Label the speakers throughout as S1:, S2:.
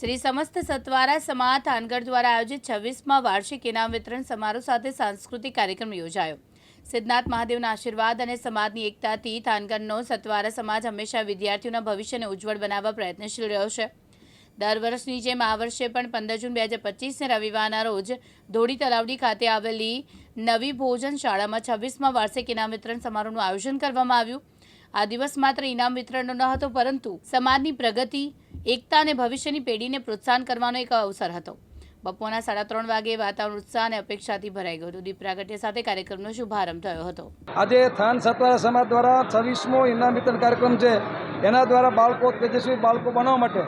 S1: શ્રી સમસ્ત સતવારા સમાજ થાનગઢ દ્વારા આયોજિત છવ્વીસમાં વાર્ષિક ઇનામ વિતરણ સમારોહ સાથે સાંસ્કૃતિક કાર્યક્રમ યોજાયો. સિદ્ધનાથ મહાદેવના આશીર્વાદ અને સમાજની એકતાથી થાનગઢનો સતવારા સમાજ હંમેશા વિદ્યાર્થીઓના ભવિષ્યને ઉજ્જવળ બનાવવા પ્રયત્નશીલ રહ્યો છે. દર વર્ષની જેમ આ વર્ષે પણ પંદર જૂન બે હજાર પચીસને રવિવારના રોજ ધોળી તલાવડી ખાતે આવેલી નવી ભોજન શાળામાં છવ્વીસમાં વાર્ષિક ઇનામ વિતરણ સમારોહનું આયોજન કરવામાં આવ્યું. આ દિવસ માત્ર ઇનામ વિતરણનો ન હતો પરંતુ સમાજની પ્રગતિ એકતા અને ભવિષ્યની પેઢીને પ્રોત્સાહન કરવાનો એક અવસર હતો. બપોરના સાડા ત્રણ વાગે વાતાવરણ ઉત્સાહ અને અપેક્ષાથી ભરાઈ ગયું. હતું દીપ પ્રાગટ્ય સાથે કાર્યક્રમનો શુભારંભ થયો હતો.
S2: આજે થાન સતવારા સમાજ દ્વારા છવ્વીસમો ઇનામ વિતરણ કાર્યક્રમ છે. એના દ્વારા બાળકો તેજસ્વી બાળકો બનવા માટે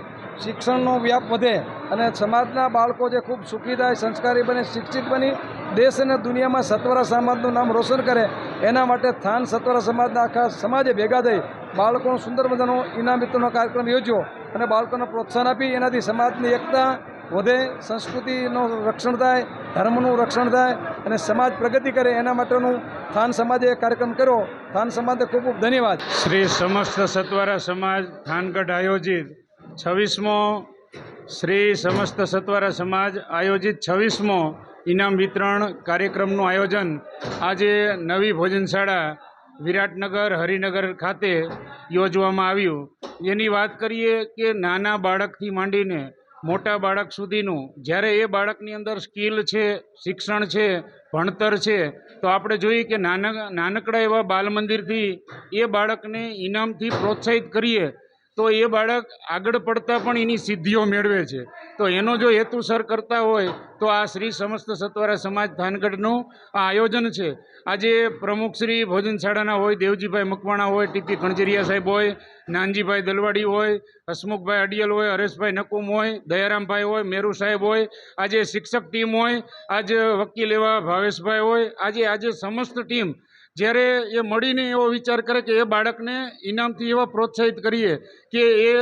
S2: શિક્ષણનો વ્યાપ વધે અને સમાજના બાળકો જે ખૂબ સુખી થાય સંસ્કારી બને, શિક્ષિત બની, દેશ અને દુનિયામાં સતવારા સમાજનું નામ રોશન કરે, એના માટે થાન સતવારા સમાજના આખા સમાજે ભેગા થઈ બાળકોનો સુંદર મજાનો ઇનામ વિતરણનો કાર્યક્રમ યોજ્યો. અને બાળકોને પ્રોત્સાહન આપી એનાથી સમાજની એકતા વધે, સંસ્કૃતિનું રક્ષણ થાય, ધર્મનું રક્ષણ થાય અને સમાજ પ્રગતિ કરે એના માટેનું થાન સમાજે કાર્યક્રમ કર્યો. થાન સમાજને ખૂબ ખૂબ ધન્યવાદ.
S3: શ્રી સમસ્ત સત્વારા સમાજ થાનગઢ આયોજિત છવ્વીસમો શ્રી સમસ્ત સત્વારા સમાજ આયોજિત છવ્વીસમો ઇનામ વિતરણ કાર્યક્રમનું આયોજન આજે નવી ભોજનશાળા વિરાટનગર, હરિનગર ખાતે યોજવામાં આવ્યું. એની વાત કરીએ કે નાના બાળકથી માંડીને મોટા બાળક સુધીનું, જ્યારે એ બાળકની અંદર સ્કિલ છે, શિક્ષણ છે, ભણતર છે, તો આપણે જોઈએ કે નાના નાનકડા એવા બાલ મંદિરથી એ બાળકને ઇનામથી પ્રોત્સાહિત કરીએ તો એ બાળક આગળ પડતા પણ એની સિદ્ધિઓ મેળવે છે. તો એનો જો હેતુસર કરતા હોય, તો આ શ્રી સમસ્ત સત્વારા સમાજ થાનગઢનું આ આયોજન છે. આજે પ્રમુખ શ્રી ભોજનશાળાના હોય, દેવજીભાઈ મકવાણા હોય ટીપી કણજરિયા સાહેબ હોય, નાનજીભાઈ દલવાડી હોય, હસમુખભાઈ અડિયલ હોય, હરેશભાઈ નકુમ હોય, દયારામભાઈ હોય, મેરુ સાહેબ હોય, આજે શિક્ષક ટીમ હોય, આજે વકીલ એવા ભાવેશભાઈ હોય, આજે આજે સમસ્ત ટીમ જ્યારે એ મળીને એવો વિચાર કરે કે એ બાળકને ઇનામથી એવા પ્રોત્સાહિત કરીએ કે એ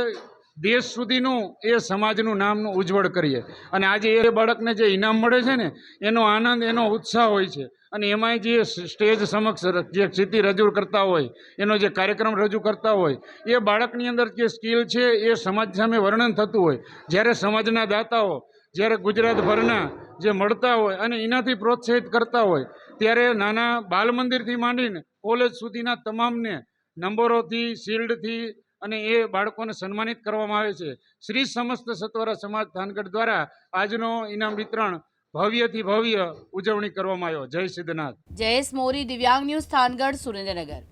S3: દેશ સુધીનું, એ સમાજનું નામનું ઉજ્જવળ કરીએ. અને આજે એ બાળકને જે ઇનામ મળે છે ને, એનો આનંદ, એનો ઉત્સાહ હોય છે. અને એમાંય જે સ્ટેજ સમક્ષ જે સ્થિતિ રજૂ કરતા હોય, એનો જે કાર્યક્રમ રજૂ કરતા હોય, એ બાળકની અંદર જે સ્કિલ છે, એ સમાજ સામે વર્ણન થતું હોય. જ્યારે સમાજના દાતાઓ, જ્યારે ગુજરાતભરના જે મળતા હોય અને એનાથી પ્રોત્સાહિત કરતા હોય, ત્યારે નાના બાલ મંદિરથી માંડીને કોલેજ સુધીના તમામને નંબરોથી, શિલ્ડથી અને એ બાળકોને સન્માનિત કરવામાં આવે છે. શ્રી સમસ્ત સત્વરા સમાજ થાનગઢ દ્વારા આજનો ઇનામ વિતરણ ભવ્યથી ભવ્ય ઉજવણી કરવામાં આવ્યો. જય સિદ્ધનાથ.
S1: જયેશ મોરી, દિવ્યાંગ ન્યૂઝ થાનગઢ સુરેન્દ્રનગર.